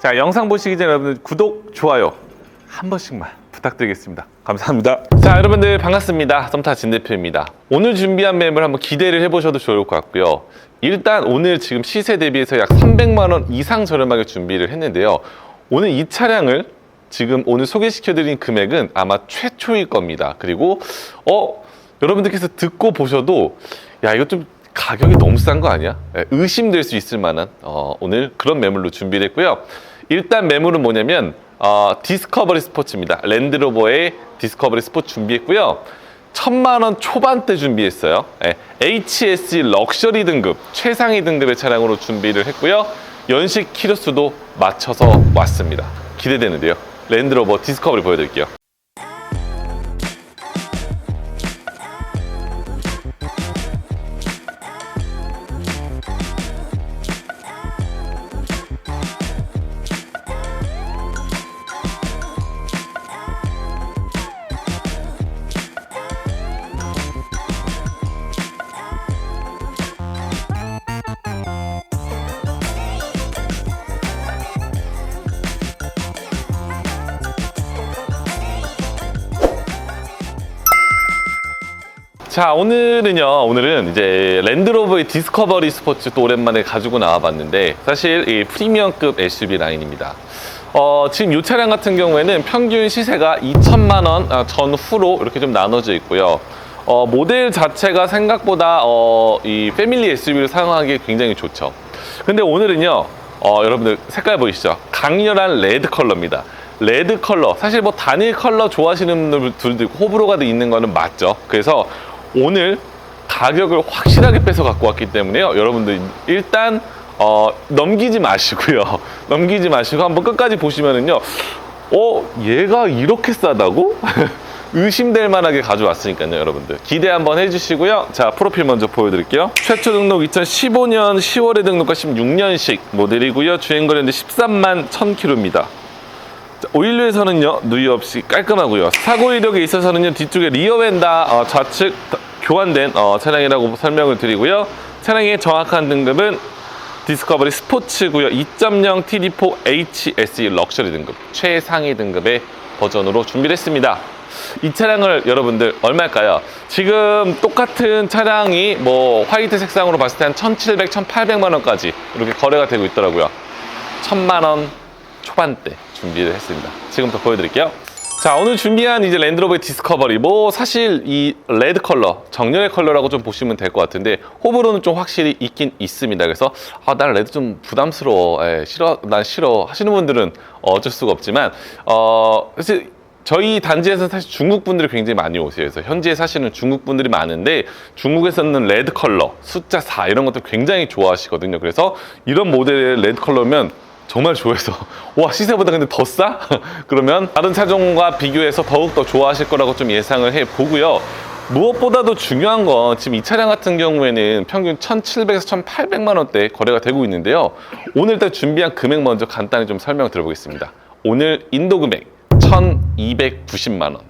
자, 영상 보시기 전에 여러분들 구독, 좋아요 한 번씩만 부탁드리겠습니다. 감사합니다. 자, 여러분들 반갑습니다. 썸타 진 대표입니다. 오늘 준비한 매물 한번 기대를 해보셔도 좋을 것 같고요. 일단 오늘 지금 시세 대비해서 약 300만 원 이상 저렴하게 준비를 했는데요. 오늘 이 차량을 지금 오늘 소개시켜드린 금액은 아마 최초일 겁니다. 그리고 어 여러분들께서 듣고 보셔도 야 이거 좀 가격이 너무 싼 거 아니야? 예, 의심될 수 있을 만한 어, 오늘 그런 매물로 준비를 했고요. 일단 매물은 뭐냐면 어, 디스커버리 스포츠입니다. 랜드로버의 디스커버리 스포츠 준비했고요. 천만 원 초반대 준비했어요. 예, HSE 럭셔리 등급 최상위 등급의 차량으로 준비를 했고요. 연식 키로수도 맞춰서 왔습니다. 기대되는데요. 랜드로버 디스커버리 보여드릴게요. 자 오늘은요 오늘은 이제 랜드로버의 디스커버리 스포츠 또 오랜만에 가지고 나와봤는데 사실 이 프리미엄급 SUV 라인입니다. 어, 지금 이 차량 같은 경우에는 평균 시세가 2천만 원 아, 전후로 이렇게 좀 나눠져 있고요. 어, 모델 자체가 생각보다 어, 이 패밀리 SUV를 사용하기 굉장히 좋죠. 근데 오늘은요 어, 여러분들 색깔 보이시죠? 강렬한 레드 컬러입니다. 레드 컬러. 사실 뭐 단일 컬러 좋아하시는 분들도 있고 호불호가 있는 거는 맞죠? 그래서 오늘 가격을 확실하게 뺏어 갖고 왔기 때문에요. 여러분들 일단 어, 넘기지 마시고요. 넘기지 마시고 한번 끝까지 보시면은요 어 얘가 이렇게 싸다고? 의심될 만하게 가져왔으니까요 여러분들. 기대 한번 해주시고요. 자 프로필 먼저 보여드릴게요. 최초 등록 2015년 10월에 등록한 16년식 모델이고요. 주행 거리는 13만 1000km입니다 오일류에서는요 누이 없이 깔끔하고요. 사고 이력에 있어서는요 뒤쪽에 리어엔다 어, 좌측 교환된 어, 차량이라고 설명을 드리고요. 차량의 정확한 등급은 디스커버리 스포츠고요. 2.0 TD4 HSE 럭셔리 등급 최상위 등급의 버전으로 준비를 했습니다. 이 차량을 여러분들 얼마일까요? 지금 똑같은 차량이 뭐 화이트 색상으로 봤을 때 한 1,700, 1,800만 원까지 이렇게 거래가 되고 있더라고요. 1,000만 원 초반대 준비를 했습니다. 지금부터 보여드릴게요. 자, 오늘 준비한 이제 랜드로버의 디스커버리. 뭐, 사실 이 레드 컬러, 정렬의 컬러라고 좀 보시면 될 것 같은데, 호불호는 좀 확실히 있긴 있습니다. 그래서, 아, 난 레드 좀 부담스러워. 에, 싫어, 난 싫어. 하시는 분들은 어쩔 수가 없지만, 어, 사실 저희 단지에서는 사실 중국 분들이 굉장히 많이 오세요. 그래서 현지에 사시는 중국 분들이 많은데 중국에서는 레드 컬러, 숫자 4 이런 것들 굉장히 좋아하시거든요. 그래서 이런 모델의 레드 컬러면 정말 좋아해서 와 시세보다 근데 더 싸? 그러면 다른 차종과 비교해서 더욱 더 좋아하실 거라고 좀 예상을 해 보고요. 무엇보다도 중요한 건 지금 이 차량 같은 경우에는 평균 1,700에서 1,800만 원대 거래가 되고 있는데요. 오늘 일단 준비한 금액 먼저 간단히 좀 설명 드려보겠습니다. 오늘 인도 금액 1,290만 원.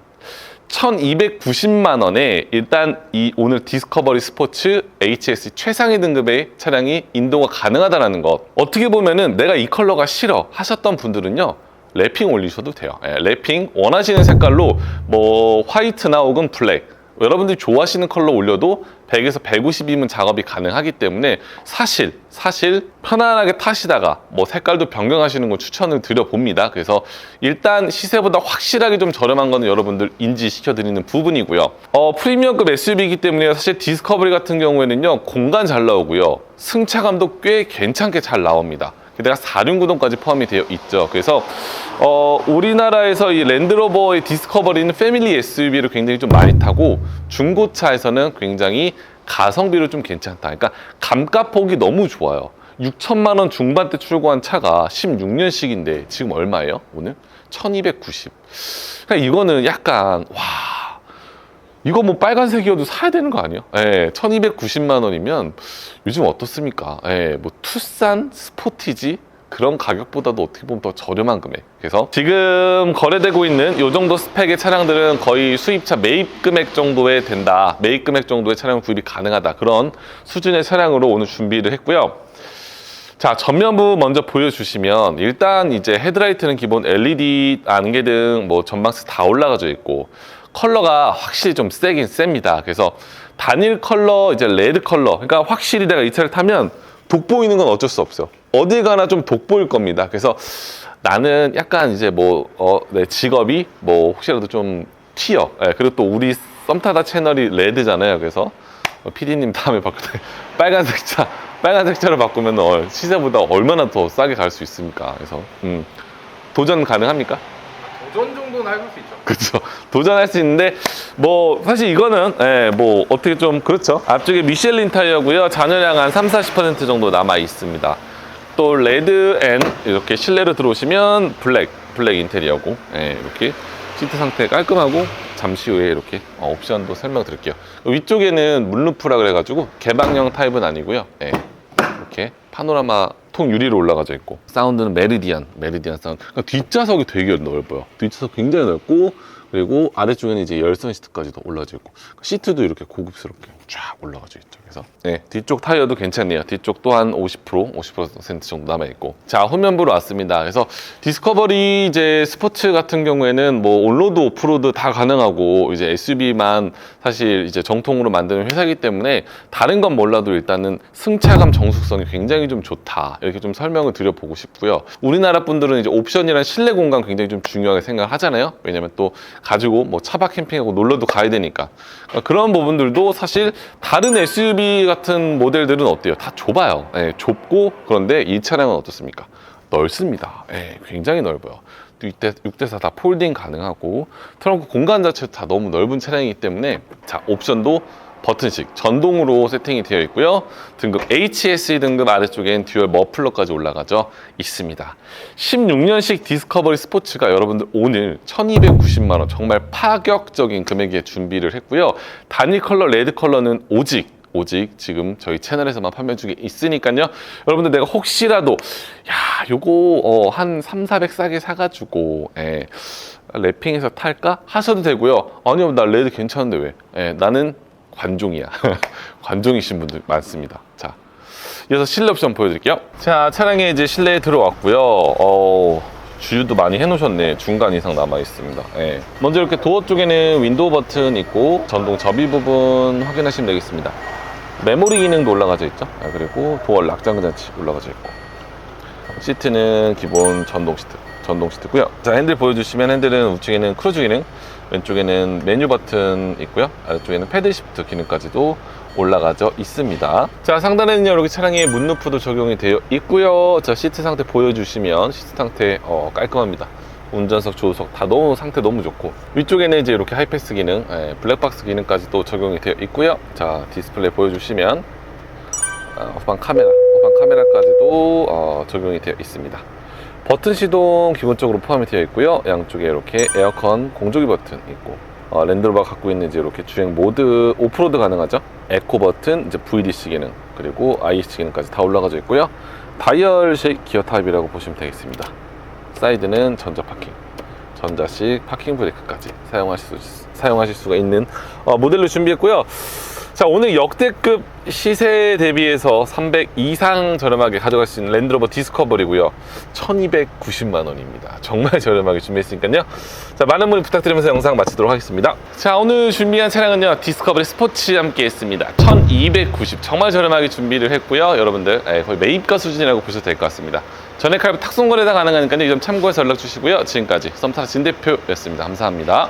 1290만 원에 일단 이 오늘 디스커버리 스포츠 HS 최상위 등급의 차량이 인도가 가능하다는 것. 어떻게 보면은 내가 이 컬러가 싫어 하셨던 분들은요. 랩핑 올리셔도 돼요. 예, 랩핑 원하시는 색깔로 뭐 화이트나 혹은 블랙 여러분들이 좋아하시는 컬러 올려도 100에서 150이면 작업이 가능하기 때문에 사실 사실 편안하게 타시다가 뭐 색깔도 변경하시는 거 추천을 드려봅니다. 그래서 일단 시세보다 확실하게 좀 저렴한 거는 여러분들 인지시켜 드리는 부분이고요. 어, 프리미엄급 SUV이기 때문에 사실 디스커버리 같은 경우에는요 공간 잘 나오고요 승차감도 꽤 괜찮게 잘 나옵니다. 게다가 4륜 구동까지 포함이 되어 있죠. 그래서 어, 우리나라에서 이 랜드로버의 디스커버리는 패밀리 SUV를 굉장히 좀 많이 타고 중고차에서는 굉장히 가성비로 좀 괜찮다. 그러니까 감가폭이 너무 좋아요. 6천만 원 중반대 출고한 차가 16년식인데 지금 얼마예요? 오늘 1,290. 그러니까 이거는 약간 와 이거 뭐 빨간색이어도 사야 되는 거 아니에요? 예, 1290만 원이면 요즘 어떻습니까? 예, 뭐 투싼 스포티지 그런 가격보다도 어떻게 보면 더 저렴한 금액. 그래서 지금 거래되고 있는 이 정도 스펙의 차량들은 거의 수입차 매입 금액 정도에 된다. 매입 금액 정도의 차량 구입이 가능하다. 그런 수준의 차량으로 오늘 준비를 했고요. 자, 전면부 먼저 보여주시면 일단 이제 헤드라이트는 기본 LED 안개등 뭐 전방스 다 올라가져 있고 컬러가 확실히 좀 세긴 셉니다. 그래서 단일 컬러 이제 레드 컬러 그러니까 확실히 내가 이 차를 타면 돋보이는 건 어쩔 수 없어요. 어디 가나 좀 돋보일 겁니다. 그래서 나는 약간 이제 뭐, 어, 내 직업이 뭐 혹시라도 좀 튀어. 예, 그리고 또 우리 썸타다 채널이 레드잖아요. 그래서 PD님 다음에 바꿀 때 빨간색 차, 빨간색 차를 바꾸면 어, 시세보다 얼마나 더 싸게 갈 수 있습니까? 그래서 음, 도전 가능합니까? 도전 정도는 해볼 수 있죠. 그렇죠. 도전할 수 있는데 뭐 사실 이거는 예, 뭐 어떻게 좀 그렇죠. 앞쪽에 미셸린 타이어고요. 잔여량 한 3, 40% 정도 남아 있습니다. 또 레드 앤 이렇게 실내로 들어오시면 블랙 블랙 인테리어고 예, 이렇게 시트 상태 깔끔하고 잠시 후에 이렇게 어, 옵션도 설명드릴게요. 위쪽에는 문루프라 그래가지고 개방형 타입은 아니고요. 예, 이렇게 파노라마 통 유리로 올라가져 있고 사운드는 메리디안 메리디안 사운드. 그러니까 뒷좌석이 되게 넓어요. 뒷좌석 굉장히 넓고 그리고 아래쪽에는 이제 열선 시트까지도 올라져 있고 시트도 이렇게 고급스럽게 쫙 올라가져 있죠. 그래서 네, 뒤쪽 타이어도 괜찮네요. 뒤쪽도 한50% 50% 정도 남아 있고. 자 후면부로 왔습니다. 그래서 디스커버리 이제 스포츠 같은 경우에는 뭐 온로드 오프로드 다 가능하고 이제 SUV만 사실 이제 정통으로 만드는 회사이기 때문에 다른 건 몰라도 일단은 승차감 정숙성이 굉장히 좀 좋다 이렇게 좀 설명을 드려보고 싶고요. 우리나라 분들은 이제 옵션이랑 실내 공간 굉장히 좀 중요하게 생각을 하잖아요. 왜냐면 또 가지고 뭐 차박 캠핑하고 놀러도 가야 되니까. 그러니까 그런 부분들도 사실 다른 SUV 같은 모델들은 어때요? 다 좁아요. 예, 좁고 그런데 이 차량은 어떻습니까? 넓습니다. 예, 굉장히 넓어요. 6대, 6대4 다 폴딩 가능하고 트렁크 공간 자체도 다 너무 넓은 차량이기 때문에 자 옵션도 버튼식 전동으로 세팅이 되어 있고요 등급 HSE 등급 아래쪽엔 듀얼 머플러까지 올라가져 있습니다 16년식 디스커버리 스포츠가 여러분들 오늘 1290만 원 정말 파격적인 금액에 준비를 했고요 단일 컬러 레드 컬러는 오직 오직 지금 저희 채널에서만 판매 중에 있으니까요. 여러분들 내가 혹시라도 야 요거 어, 한 3, 400 싸게 사가지고 예, 랩핑해서 탈까 하셔도 되고요. 아니요 나 레드 괜찮은데 왜? 예, 나는 관종이야. 관종이신 분들 많습니다. 자. 이어서 실내 옵션 보여드릴게요. 자, 차량에 이제 실내에 들어왔고요. 어, 주유도 많이 해놓으셨네. 중간 이상 남아 있습니다. 예. 먼저 이렇게 도어 쪽에는 윈도우 버튼 있고 전동 접이 부분 확인하시면 되겠습니다. 메모리 기능도 올라가져 있죠. 아, 그리고 도어 락장 장치 올라가져 있고 시트는 기본 전동 시트, 전동 시트고요. 자, 핸들 보여주시면 핸들은 우측에는 크루즈 기능, 왼쪽에는 메뉴 버튼 있고요. 아래쪽에는 패드 시프트 기능까지도 올라가져 있습니다. 자, 상단에는요, 이렇게 차량에 문루프도 적용이 되어 있고요. 자, 시트 상태 보여주시면 시트 상태 어, 깔끔합니다. 운전석, 조수석 다 너무 상태 너무 좋고 위쪽에는 이제 이렇게 하이패스 기능, 예, 블랙박스 기능까지도 적용이 되어 있고요. 자, 디스플레이 보여주시면 어, 후방 카메라, 후방 카메라까지도 어, 적용이 되어 있습니다. 버튼 시동 기본적으로 포함이 되어 있고요. 양쪽에 이렇게 에어컨 공조기 버튼 있고 어, 랜드로버 갖고 있는 이제 이렇게 주행 모드 오프로드 가능하죠. 에코 버튼, 이제 VDC 기능 그리고 IS 기능까지 다 올라가져 있고요. 다이얼식 기어 타입이라고 보시면 되겠습니다. 사이드는 전자 파킹, 전자식 파킹 브레이크까지 사용하실, 수, 사용하실 수가 있는 어, 모델로 준비했고요. 자 오늘 역대급 시세 대비해서 300 이상 저렴하게 가져갈 수 있는 랜드로버 디스커버리고요. 1290만 원입니다. 정말 저렴하게 준비했으니까요. 자 많은 문의 부탁드리면서 영상 마치도록 하겠습니다. 자 오늘 준비한 차량은요 디스커버리 스포츠 함께 했습니다. 1290 정말 저렴하게 준비를 했고요. 여러분들 예, 거의 매입가 수준이라고 보셔도 될 것 같습니다. 전액 할부 탁송 거래다 가능하니까요. 이 점 참고해서 연락 주시고요. 지금까지 썸타라 진 대표였습니다. 감사합니다